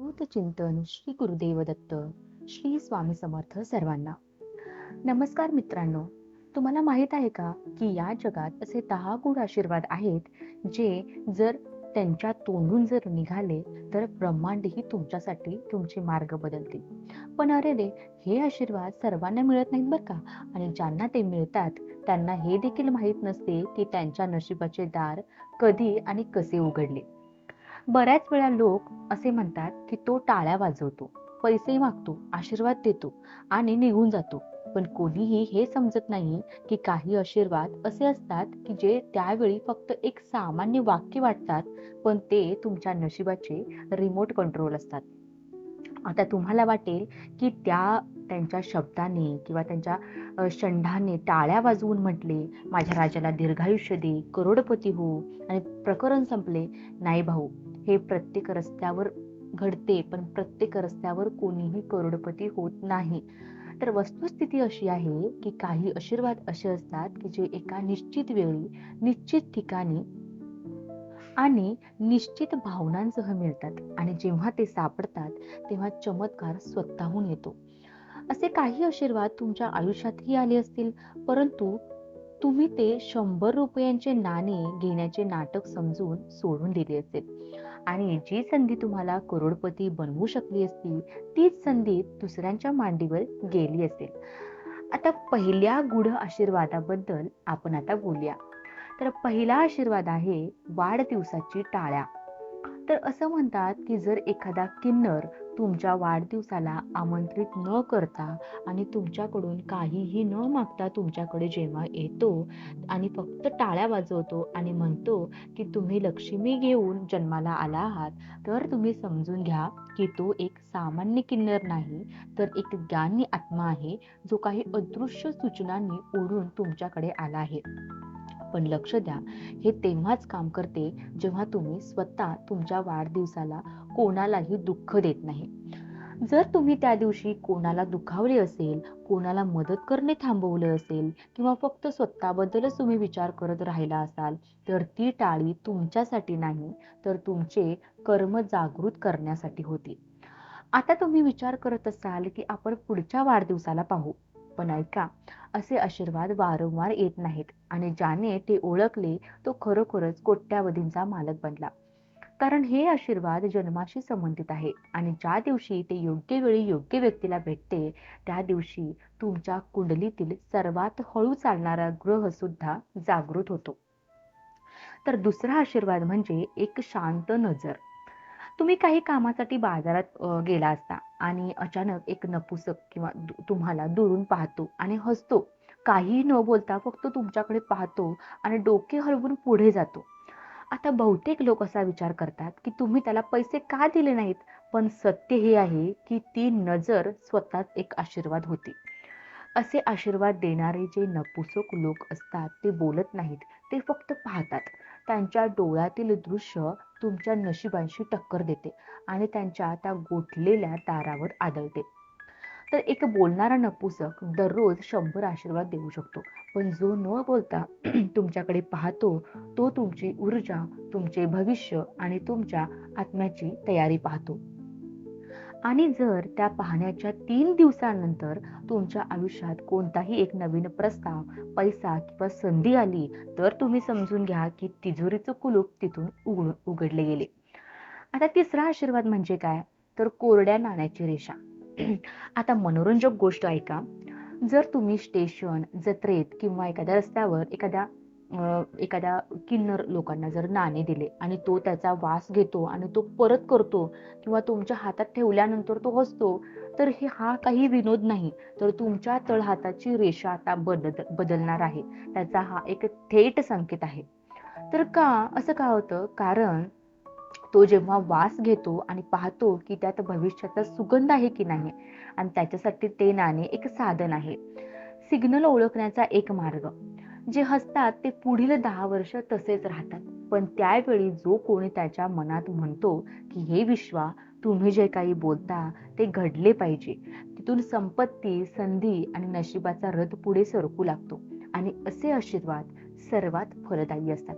भूत चिंतन श्री गुरुदेव दत्त श्री स्वामी समर्थ सर्वांना. नमस्कार मित्रांनो तुम्हाला माहीत आहे का की या जगात असे दहा गुण आशीर्वाद आहेत जे जर त्यांच्या तोंडून जर निघाले तर ब्रह्मांडही तुमच्यासाठी तुमचे मार्ग बदलतील. पण अरे रे हे आशीर्वाद सर्वांना मिळत नाहीत बरं का? आणि ज्यांना ते मिळतात त्यांना हे देखील माहीत नसते की त्यांच्या नशिबाचे दार कधी आणि कसे उघडले. बऱ्याच वेळा लोक असे म्हणतात की तो टाळ्या वाजवतो पैसे मागतो आशीर्वाद देतो आणि निघून जातो. पण कोणीही हे समजत नाही की काही आशीर्वाद असे असतात की जे त्यावेळी फक्त एक सामान्य वाक्य वाटतात पण ते तुमच्या नशिबाचे रिमोट कंट्रोल असतात. आता तुम्हाला वाटेल की त्या त्यांच्या शब्दाने किंवा त्यांच्या षंढाने टाळ्या वाजवून म्हटले माझ्या राजाला दीर्घायुष्य दे करोडपती हो आणि प्रकरण संपले. नाही भाऊ हे प्रत्येक रस्त्यावर घडते पण प्रत्येक रस्त्यावर कोणीही करोडपती होत नाही. तर वस्तुस्थिती अशी आहे की काही आशीर्वाद असे असतात की जे एका निश्चित वेळी निश्चित ठिकाणी आणि निश्चित भावनांसह मिळतात आणि जेव्हा ते सापडतात तेव्हा चमत्कार स्वतःहून येतो. असे काही आशीर्वाद तुमच्या आयुष्यातही आले असतील परंतु तुम्ही ते शंभर रुपयांचे नाणे घेण्याचे नाटक समजून सोडून दिले असेल. आणि जी संधी तुम्हाला करोडपती बनवू शकली असती तीच संधी दुसऱ्यांच्या मांडीवर गेली असेल. आता पहिल्या गुढ आशीर्वादाबद्दल आपण आता बोलूया. तर पहिला आशीर्वाद आहे वाढदिवसाची टाळ्या. तर असं म्हणतात की जर एखादा किन्नर तुमच्या वाढदिवसाला आमंत्रित न करता आणि तुमच्याकडून काहीही न मागता तुमच्याकडे जेव्हा येतो आणि फक्त टाळ्या वाजवतो आणि म्हणतो की तुम्ही लक्ष्मी घेऊन जन्माला आला आहात तर तुम्ही समजून घ्या की तो एक सामान्य किन्नर नाही तर एक ज्ञानी आत्मा आहे जो काही अदृश्य सूचनांनी ओढून तुमच्याकडे आला आहे. पण लक्ष द्या. हे तेव्हाच काम करते जेव्हा तुम्ही स्वतः तुमच्या वाढदिवसाला कोणालाही दुःख देत नाही. जर तुम्ही त्या दिवशी कोणाला दुखावले असेल कोणाला मदत करणे थांबवले असेल किंवा फक्त स्वतःबद्दलच तुम्ही विचार करत राहिला असाल तर ती टाळी तुमच्यासाठी नाही तर तुमचे कर्म जागृत करण्यासाठी होती. आता तुम्ही विचार करत असाल की आपण पुढच्या वाढदिवसाला पाहू. पण ऐका असे आशीर्वाद वारंवार येत नाहीत आणि ज्याने ते ओळखले तो खरोखरच कोट्यावधींचा मालक बनला. कारण हे आशीर्वाद जन्माशी संबंधित आहे आणि ज्या दिवशी ते योग्य वेळी योग्य व्यक्तीला भेटते त्या दिवशी तुमच्या कुंडलीतील सर्वात हळू चालणारा ग्रह सुद्धा जागृत होतो. तर दुसरा आशीर्वाद म्हणजे एक शांत नजर. तुम्ही काही कामासाठी बाजारात गेला असता. आणि अचानक एक नपुसक किंवा तुम्हाला दुरून पाहतो आणि हसतो. काही न बोलता फक्त तुमच्याकडे पाहतो आणि डोके हलवून पुढे जातो. आता बहुतेक लोक असा विचार करतात की तुम्ही त्याला पैसे का दिले नाहीत? पण सत्य हे आहे की ती नजर स्वतःच एक आशीर्वाद होती. असे आशीर्वाद देणारे जे नपुसक लोक असतात ते बोलत नाहीत ते फक्त पाहतात. त्यांच्या डोळ्यातील दृश्य तुमच्या नशिबांशी टक्कर देते आणि त्यांच्या त्या गोठलेल्या दारावर आदळते. तर एक बोलणारा नपुसक दररोज शंभर आशीर्वाद देऊ शकतो. पण जो न बोलता तुमच्याकडे पाहतो तो तुमची ऊर्जा तुमचे भविष्य आणि तुमच्या आत्म्याची तयारी पाहतो. आणि जर त्या पाहण्याच्या तीन दिवसानंतर तुमच्या आयुष्यात कोणताही एक नवीन प्रस्ताव पैसा किंवा संधी आली तर तुम्ही समजून घ्या की तिजोरीचं कुलूप तिथून उघड उघडले गेले. आता तिसरा आशीर्वाद म्हणजे काय? तर कोरड्या नाण्याची रेषा. आता मनोरंजक गोष्ट ऐका. जर तुम्ही स्टेशन जत्रेत किंवा एखाद्या रस्त्यावर एखाद्या एखाद्या किन्नर लोकांना जर नाणे दिले आणि तो त्याचा वास घेतो आणि तो परत करतो किंवा तुमच्या हातात ठेवल्यानंतर तो हसतो तर हे हा काही विनोद नाही. तर तुमच्या तळहाताची रेषा आता बदल बदलणार आहे. त्याचा हा एक थेट संकेत आहे. तर का असं का होतं? कारण तो जेव्हा वास घेतो आणि पाहतो की त्यात भविष्याचा सुगंध आहे की नाही आणि त्याच्यासाठी ते नाणे एक साधन आहे. सिग्नल ओळखण्याचा एक मार्ग. जे हसतात ते पुढील दहा वर्ष तसेच राहतात. पण त्यावेळी जो कोणी त्याच्या मनात म्हणतो की हे विश्वा तुम्ही जे काही बोलता ते घडले पाहिजे. तिथून संपत्ती संधी आणि नशिबाचा रथ पुढे सरकू लागतो. आणि असे आशीर्वाद सर्वात फलदायी असतात.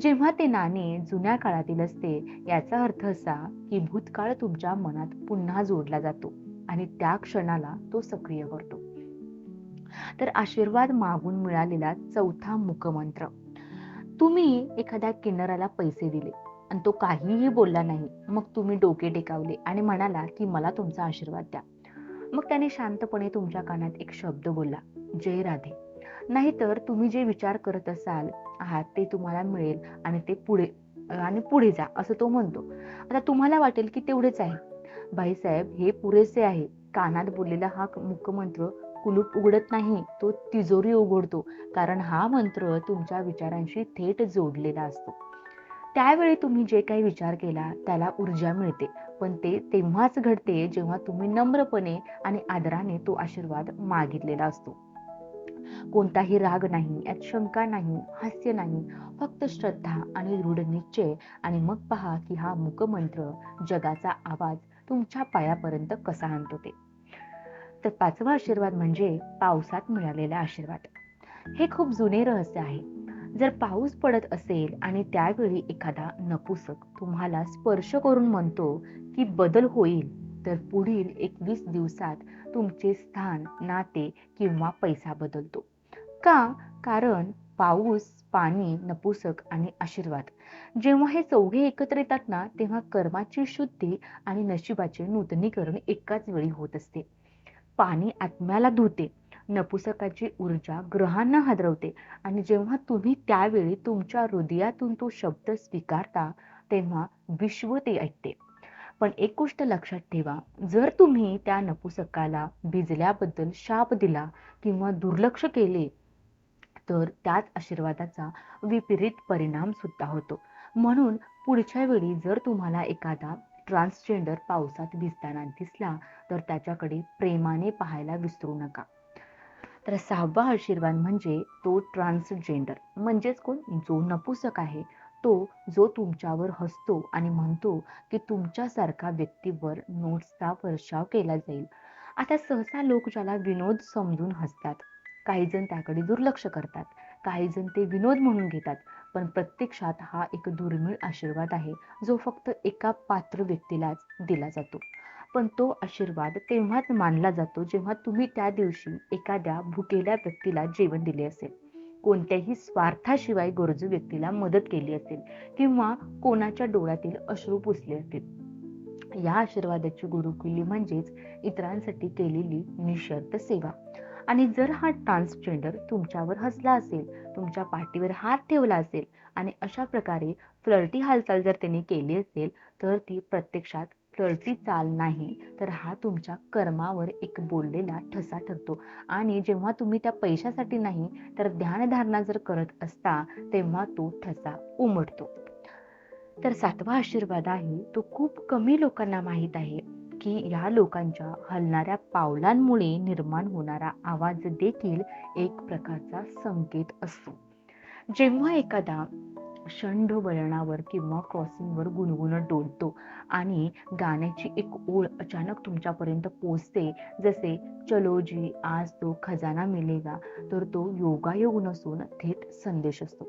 जेव्हा ते नाणे जुन्या काळातील असते याचा अर्थ असा की भूतकाळ तुमच्या मनात पुन्हा जोडला जातो आणि त्या क्षणाला तो सक्रिय करतो. तर आशीर्वाद मागून मिळालेला चौथा मुखमंत्र तुम्ही एखाद्या किन्नराला पैसे दिले आणि तो काहीही बोलला नाही मग तुम्ही डोके टेकावले आणि म्हणाला की मला तुमचा आशीर्वाद द्या. मग त्याने शांतपणे तुमच्या कानात एक शब्द बोलला जय राधे. नाहीतर तुम्ही जे विचार करत असाल आहात ते तुम्हाला मिळेल आणि ते पुढे आणि पुढे जा असं तो म्हणतो. आता तुम्हाला वाटेल की तेवढेच आहे. भाईसाहेब हे पुरेसे आहे. कानात बोललेला हा मुखमंत्र कुलूप उघडत नाही तो तिजोरी उघडतो. कारण हा मंत्र तुमच्या विचारांशी थेट जोडलेला असतो. त्यावेळी तुम्ही जे काही विचार केला त्याला ऊर्जा मिळते. पण ते तेव्हाच घडते जेव्हा तुम्ही नम्रपणे आणि आदराने तो आशीर्वाद मागितलेला असतो. कोणताही राग नाही यात शंका नाही हास्य नाही. फक्त श्रद्धा आणि दृढ निश्चय. आणि मग पहा की हा मुकमंत्र जगाचा आवाज तुमच्या पायापर्यंत कसा आणतो ते. तर पाचवा आशीर्वाद म्हणजे पावसात मिळालेला आशीर्वाद. हे खूप जुने रहस्य आहे. जर पाऊस पडत असेल आणि त्यावेळी एखादा नपुसक तुम्हाला स्पर्श करून म्हणतो की बदल होईल तर पुढील एकवीस दिवसात तुमचे स्थान नाते किंवा पैसा बदलतो. का? कारण पाऊस पाणी नपुसक आणि आशीर्वाद. जेव्हा हे चौघे एकत्र येतात ना तेव्हा कर्माची शुद्धी आणि नशिबाचे नूतनीकरण एकाच वेळी होत असते. पाणी आत्म्याला धुते. नपुसकाची ऊर्जा ग्रहांना हादरवते. आणि जेव्हा तुम्ही त्यावेळी तुमच्या हृदयातून तो शब्द स्वीकारता तेव्हा विश्व ते ऐकते. पण एक गोष्ट लक्षात ठेवा जर तुम्ही त्या नपुसकाला भिजल्याबद्दल शाप दिला किंवा दुर्लक्ष केले तर त्याच आशीर्वादाचा विपरीत परिणाम सुद्धा होतो. म्हणून पुढच्या वेळी जर तुम्हाला एखादा ट्रान्सजेंडर पावसात भिजताना दिसला तर त्याच्याकडे प्रेमाने पाहायला विसरू नका. तर सहावा आशीर्वाद म्हणजे तो ट्रान्सजेंडर. म्हणजेच कोण? जो नपुसक आहे. तो जो तुमच्यावर हसतो आणि म्हणतो की तुमच्यासारखा व्यक्तीवर नोट्सचा वर्षाव केला जाईल. आता सहसा लोक ज्याला विनोद समजून हसतात. काही जण त्याकडे दुर्लक्ष करतात. काही जण ते विनोद म्हणून घेतात पण प्रत्यक्षात हा एक दुर्मिळ आशीर्वाद आहे जो फक्त एका पात्र व्यक्तीलाच दिला जातो. पण तो आशीर्वाद तेव्हाच मानला जातो जेव्हा तुम्ही त्या दिवशी एखाद्या भुकेल्या व्यक्तीला जेवण दिले असेल. कोणत्याही स्वार्थाशिवाय गरजू व्यक्तीला मदत केली असेल किंवा कोणाच्या डोळ्यातील अश्रू पुसले असतील. या आशीर्वादाची गुरुकिल्ली म्हणजेच इतरांसाठी केलेली निशर्त सेवा. आणि जर हा ट्रान्सजेंडर तुमच्यावर हसला असेल तुमच्या पाठीवर हात ठेवला असेल आणि अशा प्रकारे फ्लर्टी हालचाल जर त्यांनी केली असेल तर ती प्रत्यक्षात फ्लर्टी चाल नाही. तर हा तुमच्या कर्मावर एक बोललेला ठसा ठरतो. आणि जेव्हा तुम्ही त्या पैशासाठी नाही तर ध्यानधारणा जर करत असता तेव्हा तो ठसा उमटतो. तर सातवा आशीर्वाद आहे तो खूप कमी लोकांना माहीत आहे. की या लोकांच्या हलणाऱ्या पावलांमुळे निर्माण होणारा आवाज देखील एक प्रकारचा संकेत असतो. जेव्हा एखादा शंड वळणावर किंवा क्रॉसिंगवर गुणगुणत डोलतो आणि गाण्याची एक ओळ अचानक तुमच्यापर्यंत पोचते जसे चलो जी आज तो खजाना मिलेगा तर तो योगायोग नसून थेट संदेश असतो.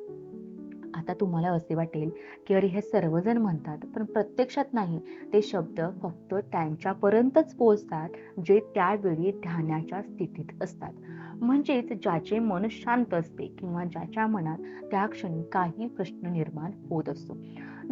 आता तुम्हाला असे वाटेल की अरे हे सर्वजण म्हणतात पण प्रत्यक्षात नाही. ते शब्द फक्त त्यांच्यापर्यंतच पोहोचतात जे त्यावेळी ध्यानाच्या स्थितीत असतात. म्हणजेच ज्याचे मन शांत असते किंवा ज्याच्या मनात त्या क्षणी काही प्रश्न निर्माण होत असतो.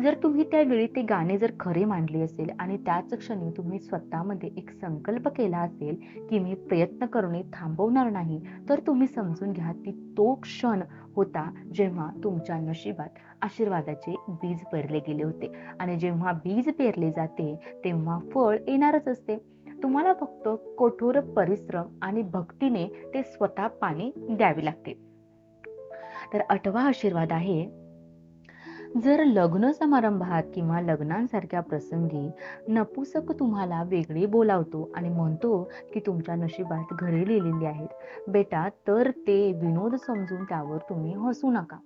जर तुम्ही त्यावेळी ते गाणे जर खरे मांडले असेल आणि त्याच क्षणी तुम्ही स्वतःमध्ये एक संकल्प केला असेल की मी प्रयत्न करणे थांबवणार नाही तर तुम्ही समजून घ्या की तो क्षण होता जेव्हा तुमच्या नशिबात आशीर्वादाचे बीज पेरले गेले होते. आणि जेव्हा बीज पेरले जाते तेव्हा फळ येणारच असते. तुम्हाला फक्त कठोर परिश्रम आणि भक्तीने ते स्वतः पाणी द्यावे लागते. तर आठवा आशीर्वाद आहे जर लग्न समारंभात किंवा लग्नांसारख्या प्रसंगी नपुसक तुम्हाला वेगळे बोलावतो आणि म्हणतो की तुमच्या नशिबात घरे लिहिलेली आहेत बेटा तर ते विनोद समजून त्यावर तुम्ही हसू नका.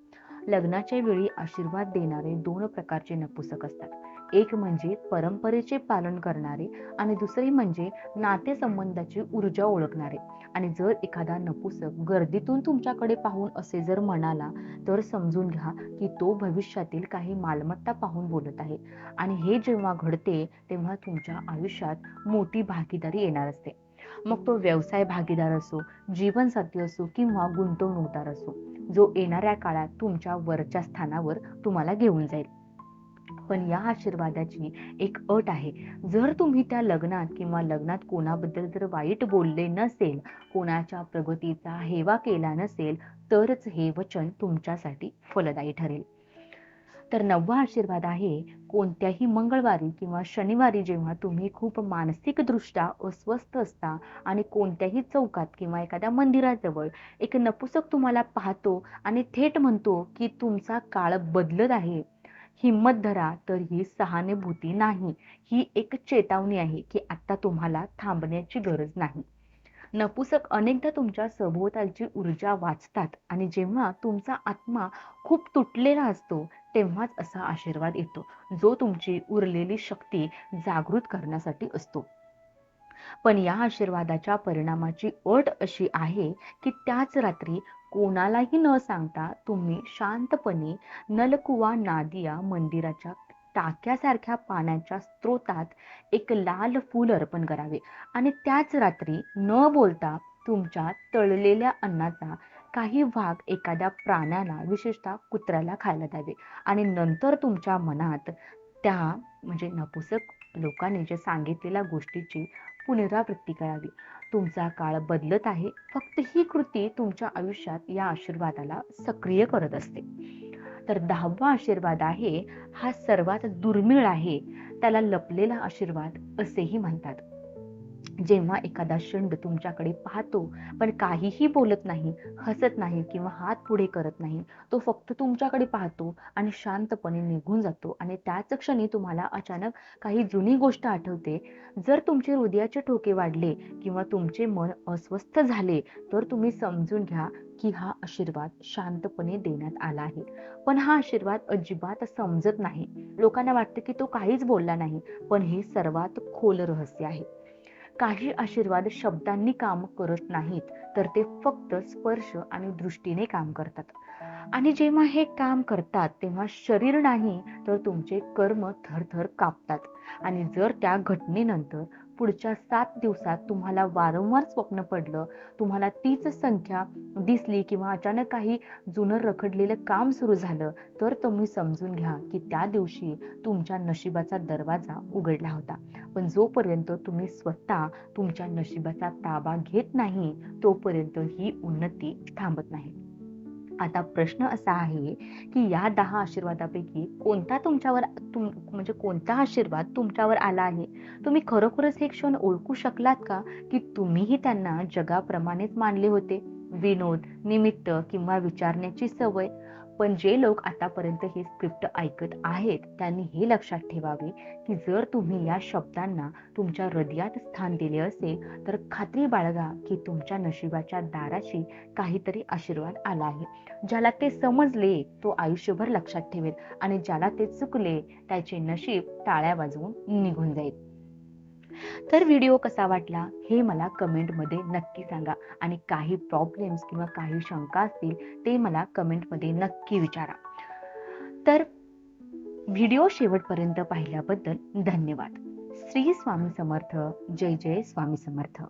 लग्नाच्या वेळी आशीर्वाद देणारे दोन प्रकारचे नपुसक असतात. एक म्हणजे परंपरेचे पालन करणारे आणि दुसरे म्हणजे नातेसंबंधाची ऊर्जा ओळखणारे. आणि जर एखादा नपुसक गर्दीतून तुमच्याकडे पाहून असे जर म्हणाला तर समजून घ्या की तो भविष्यातील काही मालमत्ता पाहून बोलत आहे. आणि हे जेव्हा घडते तेव्हा तुमच्या आयुष्यात मोठी भागीदारी येणार असते. मग तो व्यवसाय भागीदार असो जीवनसाथी असो किंवा गुंतवणूकदार असो जो येणाऱ्या काळात तुमच्या वरच्या स्थानावर तुम्हाला घेऊन जाईल. पण या आशीर्वादाची एक अट आहे. जर तुम्ही त्या लग्नात किंवा लग्नात कोणाबद्दल जर वाईट बोलले नसेल कोणाच्या प्रगतीचा हेवा केला नसेल तरच हे वचन तुमच्यासाठी फलदायी ठरेल. तर नववा आशीर्वाद आहे कोणत्याही मंगळवारी किंवा शनिवारी जेव्हा तुम्ही खूप मानसिकदृष्ट्या अस्वस्थ असता आणि कोणत्याही चौकात किंवा एखाद्या मंदिराजवळ एक नपुसक तुम्हाला पाहतो आणि थेट म्हणतो की तुमचा काळ बदलत आहे हिंमत धरा तर ही सहानुभूती नाही. ही एक चेतावणी आहे की आता तुम्हाला थांबण्याची गरज नाही. नपुसक अनेकदा तुमच्या सभोवतालची ऊर्जा वाचतात आणि जेव्हा तुमचा आत्मा खूप तुटलेला असतो तेव्हाच असा आशीर्वाद येतो जो तुमची उरलेली शक्ती जागृत करण्यासाठी असतो. पण या आशीर्वादाच्या परिणामाची अट अशी आहे की त्याच रात्री कोणालाही न सांगता तुम्ही शांतपणे नलकुवा नादिया मंदिराच्या टाक्यासारख्या पाण्याच्या स्त्रोतात एक लाल फूल अर्पण करावे. आणि त्याच रात्री न बोलता तुमच्या तळलेल्या अन्नाचा काही भाग एखाद्या प्राण्याला विशेषतः कुत्र्याला खायला द्यावे. आणि नंतर तुमच्या मनात त्या म्हणजे नपुसक लोकांनी जे सांगितलेल्या गोष्टीची पुनरावृत्ती करावी. तुमचा काळ बदलत आहे. फक्त ही कृती तुमच्या आयुष्यात या आशीर्वादाला सक्रिय करत असते. तर दहावा आशीर्वाद आहे हा सर्वात दुर्मिळ आहे. त्याला लपलेला आशीर्वाद असेही म्हणतात. जेव्हा एखादा शंड तुमच्याकडे पाहतो पण काहीही बोलत नाही हसत नाही किंवा हात पुढे करत नाही तो फक्त तुमच्याकडे पाहतो आणि शांतपणे निघून जातो. आणि त्याच क्षणी तुम्हाला अचानक काही जुनी गोष्ट आठवते. जर तुमचे हृदयाचे ठोके वाढले किंवा तुमचे मन अस्वस्थ झाले तर तुम्ही समजून घ्या की हा आशीर्वाद शांतपणे देण्यात आला आहे. पण हा आशीर्वाद अजिबात समजत नाही. लोकांना वाटतं की तो काहीच बोलला नाही पण हे सर्वात खोल रहस्य आहे. काही आशीर्वाद शब्दांनी काम करत नाहीत तर ते फक्त स्पर्श आणि दृष्टीने काम करतात. आणि जेव्हा हे काम करतात तेव्हा शरीर नाही तर तुमचे कर्म थरथर कापतात. आणि जर त्या घटनेनंतर पुढच्या सात दिवसात तुम्हाला वारंवार स्वप्न पडलं तुम्हाला तीच संख्या दिसली किंवा अचानक काही जुनं रखडलेलं काम सुरू झालं तर तुम्ही समजून घ्या की त्या दिवशी तुमच्या नशिबाचा दरवाजा उघडला होता. पण जोपर्यंत तुम्ही स्वतः तुमच्या नशिबाचा ताबा घेत नाही तोपर्यंत ही उन्नती थांबत नाही. आता प्रश्न असा आहे की या दहा आशीर्वादापैकी कोणता तुमच्यावर तुम म्हणजे कोणता आशीर्वाद तुमच्यावर आला आहे? तुम्ही खरोखरच हे क्षण ओळखू शकलात का की तुम्हीही त्यांना जगाप्रमाणेच मानले होते? विनोद निमित्त किंवा विचारण्याची सवय? पण जे लोक आतापर्यंत हे स्क्रिप्ट ऐकत आहेत त्यांनी हे लक्षात ठेवावे की जर तुम्ही या शब्दांना तुमच्या हृदयात स्थान दिले असेल तर खात्री बाळगा की तुमच्या नशिबाच्या दाराशी काहीतरी आशीर्वाद आला आहे. ज्याला ते समजले तो आयुष्यभर लक्षात ठेवेल आणि ज्याला ते चुकले त्याचे नशीब टाळ्या वाजवून निघून जाईल. तर व्हिडिओ कसा वाटला हे मला कमेंटमध्ये नक्की सांगा. आणि काही प्रॉब्लेम्स किंवा काही शंका असतील ते मला कमेंटमध्ये नक्की विचारा. तर व्हिडिओ शेवटपर्यंत पाहिल्याबद्दल धन्यवाद. श्री स्वामी समर्थ. जय जय स्वामी समर्थ.